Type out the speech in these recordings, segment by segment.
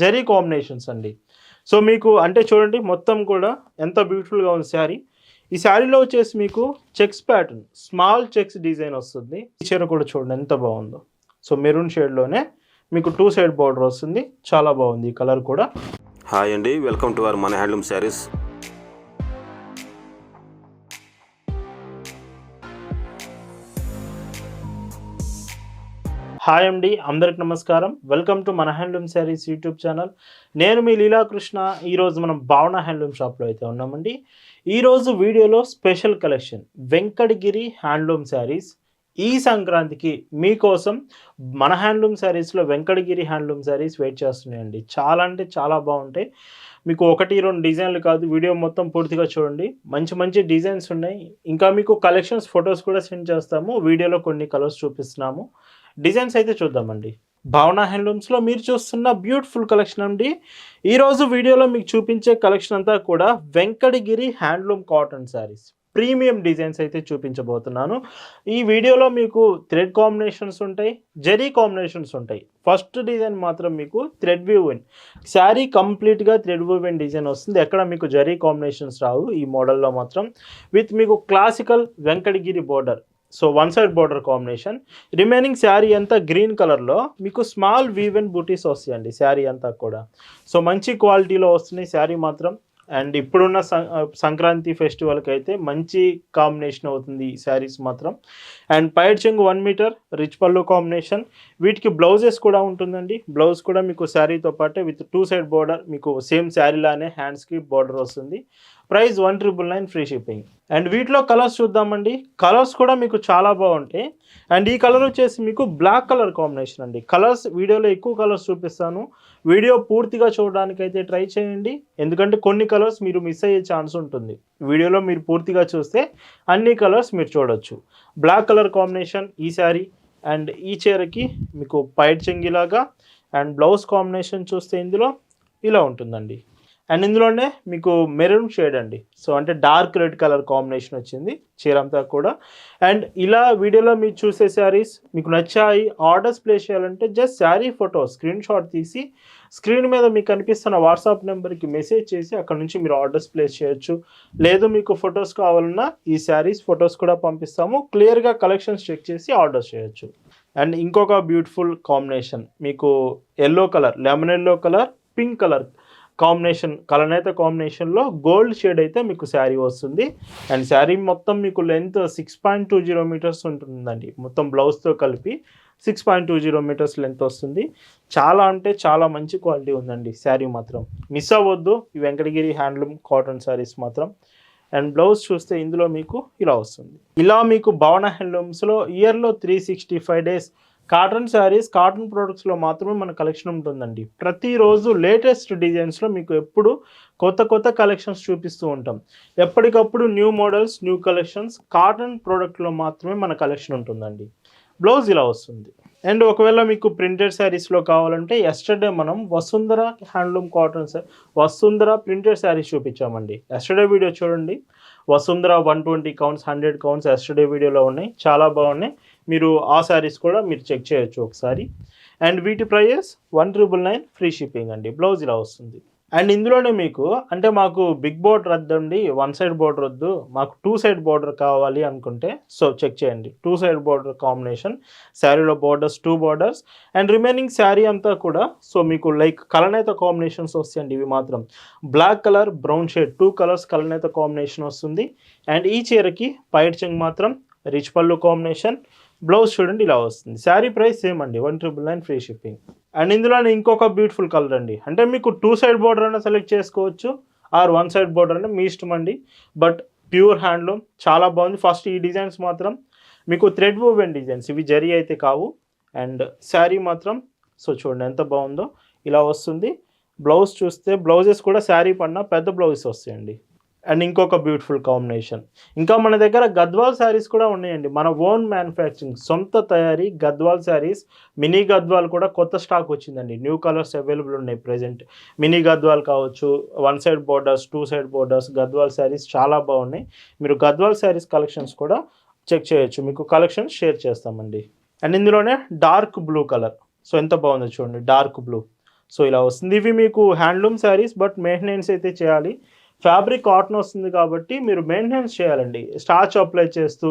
Zari combinations అండి. So మీకు అంటే చూడండి మొత్తం కూడా ఎంత బ్యూటిఫుల్గా ఉంది శారీ. ఈ శారీలో వచ్చేసి మీకు checks pattern small checks design వస్తుంది. ఈ చీర కూడా చూడండి ఎంత బాగుందో. సో మెరూన్ షేడ్లోనే మీకు టూ సైడ్ బార్డర్ వస్తుంది. చాలా బాగుంది ఈ కలర్ కూడా. హాయ్ అండి వెల్కమ్ టు అవర్ మన హ్యాండ్లూమ్ శారీస్ హాయ్ అండి అందరికి నమస్కారం. వెల్కమ్ టు మన హ్యాండ్లూమ్ శారీస్ యూట్యూబ్ ఛానల్ నేను మీ లీలాకృష్ణ. ఈరోజు మనం భావన హ్యాండ్లూమ్ షాప్లో అయితే ఉన్నామండి. ఈరోజు వీడియోలో special collection Venkatagiri handloom sarees ఈ సంక్రాంతికి మీకోసం మన హ్యాండ్లూమ్ శారీస్లో వెంకటగిరి హ్యాండ్లూమ్ శారీస్ వెయిట్ చేస్తున్నాయండి. చాలా అంటే చాలా బాగుంటాయి. మీకు ఒకటి రెండు డిజైన్లు కాదు వీడియో మొత్తం పూర్తిగా చూడండి. మంచి మంచి డిజైన్స్ ఉన్నాయి. ఇంకా మీకు కలెక్షన్స్ ఫొటోస్ కూడా సెండ్ చేస్తాము. వీడియోలో కొన్ని కలర్స్ చూపిస్తున్నాము. డిజైన్స్ అయితే చూద్దామండి. భావన హ్యాండ్లూమ్స్లో మీరు చూస్తున్న బ్యూటిఫుల్ కలెక్షన్ అండి. ఈరోజు వీడియోలో మీకు చూపించే కలెక్షన్ అంతా కూడా Venkatagiri handloom cotton sarees premium designs అయితే చూపించబోతున్నాను. ఈ వీడియోలో మీకు థ్రెడ్ కాంబినేషన్స్ ఉంటాయి జరీ కాంబినేషన్స్ ఉంటాయి. ఫస్ట్ డిజైన్ మాత్రం మీకు థ్రెడ్ వ్యూవెన్ శారీ కంప్లీట్గా థ్రెడ్ వ్యూవెన్ డిజైన్ వస్తుంది. ఎక్కడ మీకు జరీ కాంబినేషన్స్ రావు ఈ మోడల్లో మాత్రం. విత్ మీకు classical Venkatagiri border so one side border combination remaining saree అంతా గ్రీన్ కలర్లో మీకు స్మాల్ వీవెన్ బూటీస్ వస్తాయండి శారీ అంతా కూడా. సో మంచి క్వాలిటీలో వస్తున్నాయి శారీ మాత్రం. అండ్ ఇప్పుడున్న సంక్రాంతి ఫెస్టివల్కి అయితే మంచి కాంబినేషన్ అవుతుంది ఈ శారీస్ మాత్రం. అండ్ పైడ్ చెంగు వన్ మీటర్ రిచ్ పళ్ళు కాంబినేషన్ వీటికి బ్లౌజెస్ కూడా ఉంటుందండి. బ్లౌజ్ కూడా మీకు శారీతో పాటే విత్ టూ సైడ్ బార్డర్ మీకు సేమ్ శారీలానే హ్యాండ్స్కి బార్డర్ వస్తుంది. Price one triple nine free shipping. And వీటిలో కలర్స్ చూద్దామండి. కలర్స్ కూడా మీకు చాలా బాగుంటాయి అండ్ ఈ కలర్ వచ్చేసి మీకు బ్లాక్ కలర్ కాంబినేషన్ అండి. కలర్స్ వీడియోలో ఎక్కువ కలర్స్ చూపిస్తాను. వీడియో పూర్తిగా చూడడానికి అయితే ట్రై చేయండి. ఎందుకంటే కొన్ని కలర్స్ మీరు మిస్ అయ్యే ఛాన్స్ ఉంటుంది. వీడియోలో మీరు పూర్తిగా చూస్తే అన్ని కలర్స్ మీరు చూడొచ్చు. బ్లాక్ కలర్ కాంబినేషన్ ఈ శారీ అండ్ ఈ చీరకి మీకు పైట్ చెంగిలాగా అండ్ బ్లౌజ్ కాంబినేషన్ చూస్తే ఇందులో ఇలా ఉంటుందండి. అండ్ ఇందులోనే మీకు మెరూన్ షేడ్ అండి. సో అంటే డార్క్ రెడ్ కలర్ కాంబినేషన్ వచ్చింది చీర అంతా కూడా. అండ్ ఇలా వీడియోలో మీరు చూసే శారీస్ మీకు నచ్చాయి ఆర్డర్స్ ప్లేస్ చేయాలంటే just saree photo screen shot తీసి స్క్రీన్ మీద మీకు కనిపిస్తున్న వాట్సాప్ నెంబర్కి మెసేజ్ చేసి అక్కడ నుంచి మీరు ఆర్డర్స్ ప్లేస్ చేయొచ్చు. లేదు మీకు ఫొటోస్ కావాలన్నా ఈ శారీస్ ఫొటోస్ కూడా పంపిస్తాము. క్లియర్గా కలెక్షన్స్ చెక్ చేసి ఆర్డర్స్ చేయొచ్చు. అండ్ ఇంకొక బ్యూటిఫుల్ కాంబినేషన్ మీకు yellow colour lemon yellow colour pink colour combination కలనేత కాంబినేషన్లో గోల్డ్ షేడ్ అయితే మీకు శారీ వస్తుంది. అండ్ శారీ మొత్తం మీకు length six point two zero metres ఉంటుందండి. మొత్తం బ్లౌజ్తో కలిపి six point two zero metres length వస్తుంది. చాలా అంటే చాలా మంచి క్వాలిటీ ఉందండి శారీ మాత్రం. మిస్ అవ్వద్దు ఈ వెంకటగిరి హ్యాండ్లూమ్ కాటన్ శారీస్ మాత్రం. అండ్ బ్లౌజ్ చూస్తే ఇందులో మీకు ఇలా వస్తుంది. ఇలా మీకు భవన హ్యాండ్లూమ్స్లో ఇయర్లో three sixty five days cotton sarees cotton ప్రోడక్ట్స్లో మాత్రమే మన కలెక్షన్ ఉంటుందండి. ప్రతిరోజు లేటెస్ట్ డిజైన్స్లో మీకు ఎప్పుడు కొత్త కొత్త కలెక్షన్స్ చూపిస్తూ ఉంటాం. ఎప్పటికప్పుడు new models new collections cotton ప్రోడక్ట్లో మాత్రమే మన కలెక్షన్ ఉంటుందండి. బ్లౌజ్ ఇలా వస్తుంది. అండ్ ఒకవేళ మీకు ప్రింటెడ్ శారీస్లో కావాలంటే ఎస్టర్డే మనం Vasundhara handloom cotton Vasundhara printed sarees చూపించామండి. Yesterday video చూడండి. Vasundhara one twenty counts hundred counts yesterday వీడియోలో ఉన్నాయి. చాలా బాగున్నాయి. మీరు ఆ శారీస్ కూడా మీరు చెక్ చేయొచ్చు ఒకసారి. అండ్ వీటి price one triple nine free shipping అండి. బ్లౌజ్ ఇలా వస్తుంది. అండ్ ఇందులోనే మీకు అంటే మాకు బిగ్ బోర్డర్ వద్దండి వన్ సైడ్ బోర్డర్ వద్దు మాకు టూ సైడ్ బోర్డర్ కావాలి అనుకుంటే సో చెక్ చేయండి. టూ సైడ్ బోర్డర్ కాంబినేషన్ శారీలో borders two borders and remaining saree అంతా కూడా సో మీకు లైక్ కలనేత కాంబినేషన్స్ వస్తాయండి ఇవి మాత్రం. Black colour brown shade two colours కలనేత combination వస్తుంది. అండ్ ఈ చీరకి పైట్ చెంగ్ మాత్రం రిచ్ పళ్ళు కాంబినేషన్ బ్లౌజ్ చూడండి ఇలా వస్తుంది. శారీ ప్రైస్ సేమ్ అండి. One triple nine free shipping. And ఇందులోనే ఇంకొక బ్యూటిఫుల్ కలర్ అండి. అంటే మీకు టూ సైడ్ బోర్డర్ అయినా సెలెక్ట్ చేసుకోవచ్చు. ఆర్ వన్ సైడ్ బోర్డర్ అంటే మీ ఇష్టం అండి. బట్ ప్యూర్ హ్యాండ్లూమ్ చాలా బాగుంది. ఫస్ట్ ఈ డిజైన్స్ మాత్రం మీకు థ్రెడ్ వూవెన్ డిజైన్స్. ఇవి జరీ అయితే కావు. అండ్ శారీ మాత్రం సో చూడండి ఎంత బాగుందో. ఇలా వస్తుంది. బ్లౌజ్ చూస్తే బ్లౌజెస్ కూడా శారీ పడిన పెద్ద బ్లౌజెస్ వస్తాయండి. అండ్ ఇంకొక బ్యూటిఫుల్ కాంబినేషన్. ఇంకా మన దగ్గర గద్వాల్ శారీస్ కూడా ఉన్నాయండి. మన ఓన్ మ్యానుఫ్యాక్చరింగ్ సొంత తయారీ గద్వాల్ శారీస్ మినీ గద్వాల్ కూడా కొత్త స్టాక్ వచ్చిందండి. న్యూ కలర్స్ అవైలబుల్ ఉన్నాయి ప్రెజెంట్ మినీ గద్వాల్ కావచ్చు one side borders two side borders Gadwal sarees చాలా బాగున్నాయి. మీరు గద్వాల్ శారీస్ కలెక్షన్స్ కూడా చెక్ చేయొచ్చు. మీకు కలెక్షన్స్ షేర్ చేస్తామండి. అండ్ ఇందులోనే డార్క్ బ్లూ కలర్. సో ఎంత బాగుందో చూడండి. Dark blue. సో ఇలా వస్తుంది. ఇవి మీకు హ్యాండ్లూమ్ శారీస్ బట్ మెయింటెనెన్స్ అయితే చేయాలి. ఫ్యాబ్రిక్ కాటన్ వస్తుంది కాబట్టి మీరు మెయింటెనెన్స్ చేయాలండి. స్టార్చ్ అప్లై చేస్తూ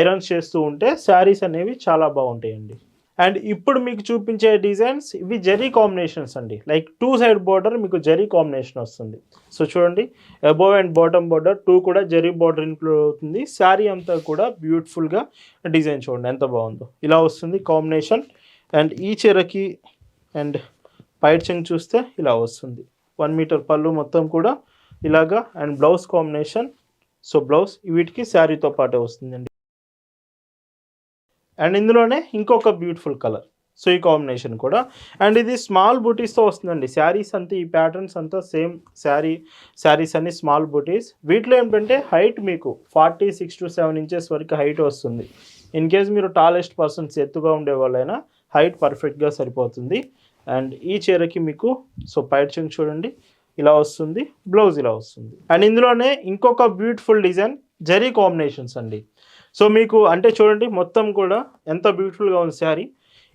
ఐరన్స్ చేస్తూ ఉంటే శారీస్ అనేవి చాలా బాగుంటాయండి. అండ్ ఇప్పుడు మీకు చూపించే డిజైన్స్ ఇవి జెరీ కాంబినేషన్స్ అండి. లైక్ టూ సైడ్ బార్డర్ మీకు జెరీ కాంబినేషన్ వస్తుంది. సో చూడండి above and bottom border two కూడా జెరీ బార్డర్ ఇన్క్లూడ్ అవుతుంది. శారీ అంతా కూడా బ్యూటిఫుల్గా డిజైన్ చూడండి ఎంత బాగుందో. ఇలా వస్తుంది కాంబినేషన్. అండ్ ఈ చీరకి అండ్ పైట్ చెంగ్ చూస్తే ఇలా వస్తుంది. వన్ మీటర్ పళ్ళు మొత్తం కూడా ఇలాగా and blouse combination. So blouse వీటికి శారీతో పాటే వస్తుందండి. అండ్ ఇందులోనే ఇంకొక బ్యూటిఫుల్ కలర్. సో ఈ కాంబినేషన్ కూడా. అండ్ ఇది స్మాల్ బూటీస్తో వస్తుందండి. శారీస్ అంతా ఈ ప్యాటర్న్స్ అంతా సేమ్ శారీ శారీస్ అన్ని స్మాల్ బూటీస్. వీటిలో ఏంటంటే హైట్ మీకు forty six to seven inches వరకు హైట్ వస్తుంది. ఇన్ కేస్ మీరు టాలెస్ట్ పర్సన్స్ ఎత్తుగా ఉండే వాళ్ళైనా హైట్ పర్ఫెక్ట్గా సరిపోతుంది. అండ్ ఈ చీరకి మీకు సో పైట్ చెంగ్ చూడండి. ఇలా వస్తుంది బ్లౌజ్ ఇలా వస్తుంది. అండ్ ఇందులోనే ఇంకొక బ్యూటిఫుల్ డిజైన్ జరీ కాంబినేషన్స్ అండి. సో మీకు అంటే చూడండి మొత్తం కూడా ఎంత బ్యూటిఫుల్గా ఉంది శారీ.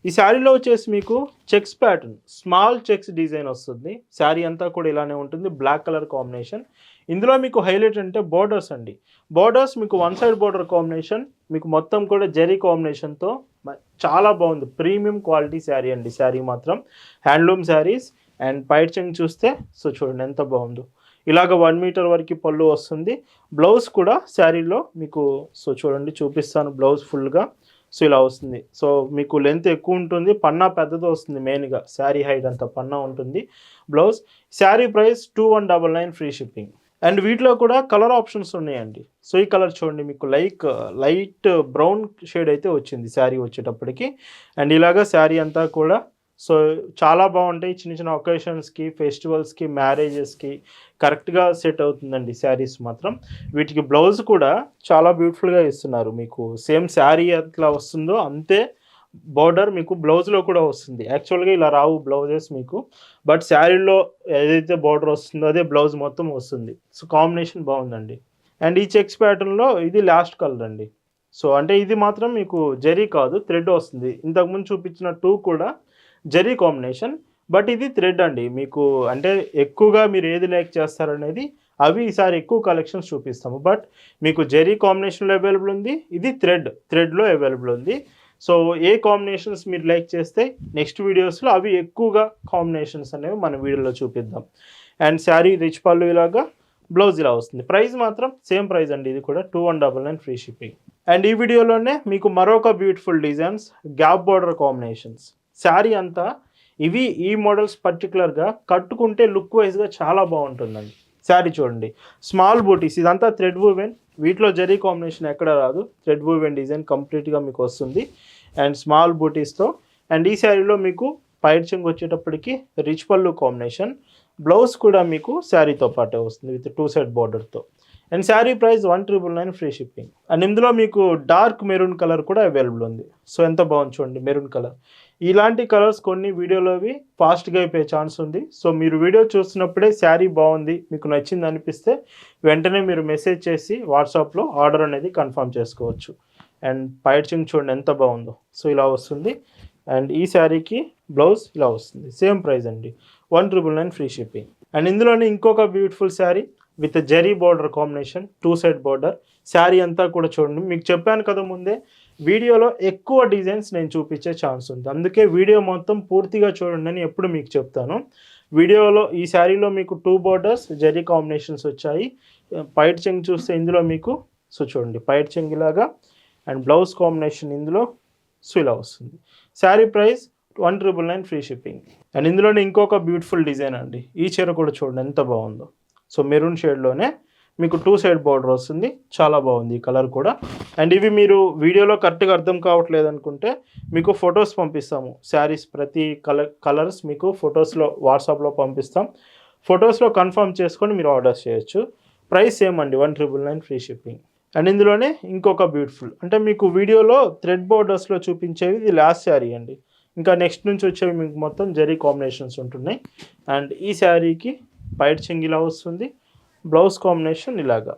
ఈ శారీలో వచ్చేసి మీకు checks pattern small checks design వస్తుంది. శారీ అంతా కూడా ఇలానే ఉంటుంది బ్లాక్ కలర్ కాంబినేషన్ ఇందులో మీకు హైలైట్ అంటే బోర్డర్స్ అండి. బోర్డర్స్ మీకు వన్ సైడ్ బోర్డర్ కాంబినేషన్ మీకు మొత్తం కూడా జరీ కాంబినేషన్తో చాలా బాగుంది. ప్రీమియం క్వాలిటీ శారీ అండి శారీ మాత్రం. హ్యాండ్లూమ్ శారీస్ అండ్ పైట్ చెంగ్ చూస్తే సో చూడండి ఎంత బాగుందో. ఇలాగ వన్ మీటర్ వరకు పళ్ళు వస్తుంది. బ్లౌజ్ కూడా శారీలో మీకు సో చూడండి చూపిస్తాను బ్లౌజ్ ఫుల్గా సో ఇలా వస్తుంది. సో మీకు లెంత్ ఎక్కువ ఉంటుంది పన్నా పెద్దది వస్తుంది మెయిన్గా శారీ హైట్ అంత పన్నా ఉంటుంది. Blouse saree price two one double nine free shipping and వీటిలో కూడా కలర్ ఆప్షన్స్ ఉన్నాయండి. సో ఈ కలర్ చూడండి మీకు లైక్ లైట్ బ్రౌన్ షేడ్ అయితే వచ్చింది శారీ వచ్చేటప్పటికి. అండ్ ఇలాగా శారీ అంతా కూడా సో చాలా బాగుంటాయి చిన్న చిన్న ఒకేషన్స్కి ఫెస్టివల్స్కి మ్యారేజెస్కి కరెక్ట్గా సెట్ అవుతుందండి శారీస్ మాత్రం. వీటికి బ్లౌజ్ కూడా చాలా బ్యూటిఫుల్గా ఇస్తున్నారు మీకు. సేమ్ శారీ ఎట్లా వస్తుందో అంతే బార్డర్ మీకు బ్లౌజ్లో కూడా వస్తుంది. యాక్చువల్గా ఇలా రావు బ్లౌజెస్ మీకు. బట్ శారీలో ఏదైతే బార్డర్ వస్తుందో అదే బ్లౌజ్ మొత్తం వస్తుంది. సో కాంబినేషన్ బాగుందండి. అండ్ ఈ చెక్స్ ప్యాటర్న్లో ఇది లాస్ట్ కలర్ అండి. సో అంటే ఇది మాత్రం మీకు జరీ కాదు థ్రెడ్ వస్తుంది. ఇంతకుముందు చూపించిన టూ కూడా జరీ కాంబినేషన్ బట్ ఇది థ్రెడ్ అండి. మీకు అంటే ఎక్కువగా మీరు ఏది లైక్ చేస్తారనేది అవి ఈసారి ఎక్కువ కలెక్షన్స్ చూపిస్తాము. బట్ మీకు జెరీ కాంబినేషన్లో అవైలబుల్ ఉంది ఇది థ్రెడ్ థ్రెడ్లో అవైలబుల్ ఉంది. సో ఏ కాంబినేషన్స్ మీరు లైక్ చేస్తే నెక్స్ట్ వీడియోస్లో అవి ఎక్కువగా కాంబినేషన్స్ అనేవి మన వీడియోలో చూపిద్దాం. అండ్ శారీ రిచ్ పళ్ళు ఇలాగా బ్లౌజ్ ఇలా వస్తుంది. ప్రైస్ మాత్రం సేమ్ ప్రైస్ అండి. ఇది కూడా two one double nine free shipping and ఈ వీడియోలోనే మీకు మరొక beautiful designs gap border combinations saree అంతా ఇవి ఈ మోడల్స్ పర్టికులర్గా కట్టుకుంటే లుక్ వైజ్గా చాలా బాగుంటుందండి. శారీ చూడండి. స్మాల్ బూటీస్ ఇదంతా థ్రెడ్ వూవెన్. వీటిలో జరీ కాంబినేషన్ ఎక్కడ రాదు. థ్రెడ్ వూవెన్ డిజైన్ కంప్లీట్గా మీకు వస్తుంది. And small బూటీస్తో. అండ్ ఈ శారీలో మీకు పైర్చింగ్ వచ్చేటప్పటికి రిచ్ పళ్ళు కాంబినేషన్. బ్లౌజ్ కూడా మీకు శారీతో పాటే వస్తుంది విత్ టూ సైడ్ బార్డర్తో. And saree price one triple nine free shipping. And ఇందులో మీకు డార్క్ మెరూన్ కలర్ కూడా అవైలబుల్ ఉంది. సో ఎంత బాగుంది చూడండి మెరూన్ కలర్. ఇలాంటి కలర్స్ కొన్ని వీడియోలోవి ఫాస్ట్గా అయిపోయే ఛాన్స్ ఉంది. సో మీరు వీడియో చూస్తున్నప్పుడే శారీ బాగుంది మీకు నచ్చింది అనిపిస్తే వెంటనే మీరు మెసేజ్ చేసి వాట్సాప్లో ఆర్డర్ అనేది కన్ఫర్మ్ చేసుకోవచ్చు. అండ్ పైచింగ్ చూడండి ఎంత బాగుందో. సో ఇలా వస్తుంది. అండ్ ఈ శారీకి బ్లౌజ్ ఇలా వస్తుంది. సేమ్ ప్రైస్ అండి. One triple nine free shipping. And ఇందులోనే ఇంకొక beautiful saree with zari border combination two side border. Saree అంతా కూడా చూడండి. మీకు చెప్పాను కదా ముందే వీడియోలో ఎక్కువ డిజైన్స్ నేను చూపించే ఛాన్స్ ఉంది. అందుకే వీడియో మొత్తం పూర్తిగా చూడండి అని ఎప్పుడు మీకు చెప్తాను. వీడియోలో ఈ శారీలో మీకు టూ బార్డర్స్ జెరీ కాంబినేషన్స్ వచ్చాయి. పైట్ చెంగ్ చూస్తే ఇందులో మీకు సో చూడండి పైట్ చెంగ్ ఇలాగా అండ్ బ్లౌజ్ కాంబినేషన్ ఇందులో సో ఇలా వస్తుంది. Saree price one triple nine free shipping. And ఇందులోనే ఇంకొక బ్యూటిఫుల్ డిజైన్ అండి. ఈ చీర కూడా చూడండి ఎంత బాగుందో. సో మెరూన్ షేడ్లోనే మీకు టూ సైడ్ బార్డర్ వస్తుంది. చాలా బాగుంది ఈ కలర్ కూడా. అండ్ ఇవి మీరు వీడియోలో కరెక్ట్గా అర్థం కావట్లేదు అనుకుంటే మీకు ఫొటోస్ పంపిస్తాము. శారీస్ ప్రతి కలర్ కలర్స్ మీకు ఫొటోస్లో వాట్సాప్లో పంపిస్తాం. ఫొటోస్లో కన్ఫర్మ్ చేసుకొని మీరు ఆర్డర్ చేయొచ్చు. ప్రైస్ సేమ్ అండి one triple nine free shipping and ఇందులోనే ఇంకొక బ్యూటిఫుల్ అంటే మీకు వీడియోలో థ్రెడ్ బోర్డర్స్లో చూపించేవి ఇది లాస్ట్ శారీ అండి. ఇంకా నెక్స్ట్ నుంచి వచ్చేవి మీకు మొత్తం జరీ కాంబినేషన్స్ ఉంటున్నాయి. అండ్ ఈ శారీకి పైట్ చెంగిలా వస్తుంది. బ్లౌజ్ కాంబినేషన్ ఇలాగా.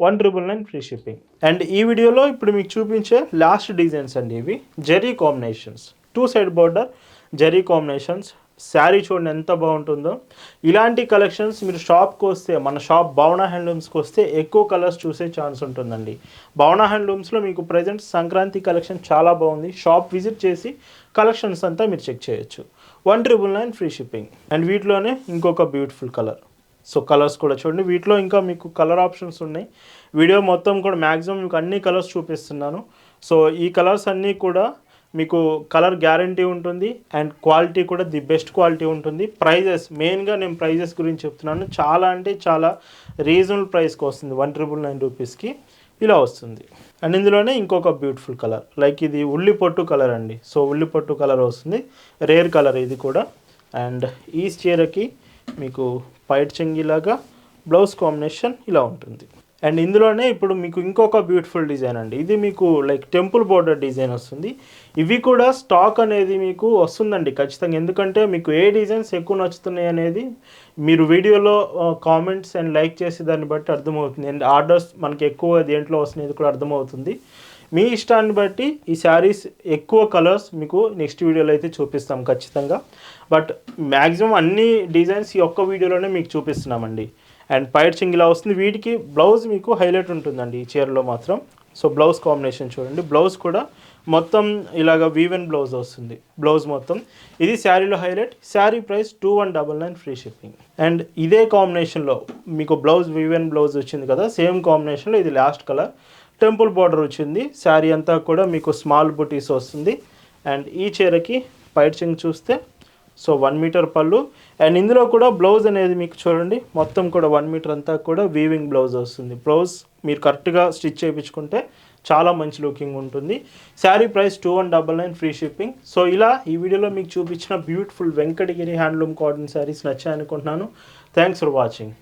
One triple nine free shipping. And ఈ వీడియోలో ఇప్పుడు మీకు చూపించే లాస్ట్ డిజైన్స్ అండి ఇవి. Zari combinations. Two side border zari combinations. Saree చూడండి ఎంత బాగుంటుందో. ఇలాంటి కలెక్షన్స్ మీరు షాప్కి వస్తే మన షాప్ భావన హ్యాండ్లూమ్స్కి వస్తే ఎక్కువ కలర్స్ చూసే ఛాన్స్ ఉంటుందండి. భావన హ్యాండ్లూమ్స్లో మీకు ప్రజెంట్ సంక్రాంతి కలెక్షన్ చాలా బాగుంది. షాప్ విజిట్ చేసి కలెక్షన్స్ అంతా మీరు చెక్ చేయొచ్చు. One triple nine free shipping and వీటిలోనే ఇంకొక బ్యూటిఫుల్ కలర్ సో కలర్స్ కూడా చూడండి. వీటిలో ఇంకా మీకు కలర్ ఆప్షన్స్ ఉన్నాయి. వీడియో మొత్తం కూడా మ్యాక్సిమం మీకు అన్ని కలర్స్ చూపిస్తున్నాను. సో ఈ కలర్స్ అన్నీ కూడా మీకు కలర్ గ్యారంటీ ఉంటుంది. అండ్ క్వాలిటీ కూడా ది బెస్ట్ క్వాలిటీ ఉంటుంది. ప్రైజెస్ మెయిన్గా నేను ప్రైజెస్ గురించి చెప్తున్నాను. చాలా అంటే చాలా రీజనబుల్ ప్రైస్కి వస్తుంది వన్ ట్రిపుల్ నైన్ రూపీస్కి ఇలా వస్తుంది. అండ్ ఇందులోనే ఇంకొక బ్యూటిఫుల్ కలర్ లైక్ ఇది ఉల్లి పొట్టు కలర్ అండి. సో ఉల్లి పొట్టు కలర్ వస్తుంది. రేర్ కలర్ ఇది కూడా. అండ్ ఈ చీరకి మీకు పైట్ చెంగిలాగా బ్లౌజ్ కాంబినేషన్ ఇలా ఉంటుంది. అండ్ ఇందులోనే ఇప్పుడు మీకు ఇంకొక బ్యూటిఫుల్ డిజైన్ అండి. ఇది మీకు లైక్ టెంపుల్ బోర్డర్ డిజైన్ వస్తుంది. ఇవి కూడా స్టాక్ అనేది మీకు వస్తుందండి ఖచ్చితంగా. ఎందుకంటే మీకు ఏ డిజైన్స్ ఎక్కువ నచ్చుతున్నాయి అనేది మీరు వీడియోలో కామెంట్స్ అండ్ లైక్ చేసే దాన్ని బట్టి అర్థమవుతుంది. అండ్ ఆర్డర్స్ మనకి ఎక్కువ దేంట్లో వస్తున్నాయి కూడా అర్థమవుతుంది. మీ ఇష్టాన్ని బట్టి ఈ శారీస్ ఎక్కువ కలర్స్ మీకు నెక్స్ట్ వీడియోలో అయితే చూపిస్తాం ఖచ్చితంగా. బట్ మ్యాక్సిమం అన్ని డిజైన్స్ ఈ ఒక్క వీడియోలోనే మీకు చూపిస్తున్నామండి. అండ్ పైట్ చింగ్ ఇలా వస్తుంది. వీటికి బ్లౌజ్ మీకు హైలైట్ ఉంటుందండి ఈ చీరలో మాత్రం. సో బ్లౌజ్ కాంబినేషన్ చూడండి. బ్లౌజ్ కూడా మొత్తం ఇలాగ వీవెన్ బ్లౌజ్ వస్తుంది. బ్లౌజ్ మొత్తం. ఇది శారీలో highlight. Saree price two one double nine free shipping. And ఇదే కాంబినేషన్లో మీకు బ్లౌజ్ వీవెన్ బ్లౌజ్ వచ్చింది కదా సేమ్ కాంబినేషన్లో ఇది లాస్ట్ కలర్. టెంపుల్ బార్డర్ వచ్చింది. శారీ అంతా కూడా మీకు స్మాల్ బుటీస్ వస్తుంది. అండ్ ఈ చీరకి పైట్ చింగ్ చూస్తే సో వన్ మీటర్ పళ్ళు. అండ్ ఇందులో కూడా బ్లౌజ్ అనేది మీకు చూడండి. మొత్తం కూడా వన్ మీటర్ అంతా కూడా వీవింగ్ బ్లౌజ్ వస్తుంది. బ్లౌజ్ మీరు కరెక్ట్గా స్టిచ్ చేయించుకుంటే చాలా మంచి లుకింగ్ ఉంటుంది. Saree price two one double nine free shipping so ఇలా ఈ వీడియోలో మీకు చూపించిన beautiful Venkatagiri handloom cotton sarees నచ్చాయనుకుంటున్నాను. Thanks for watching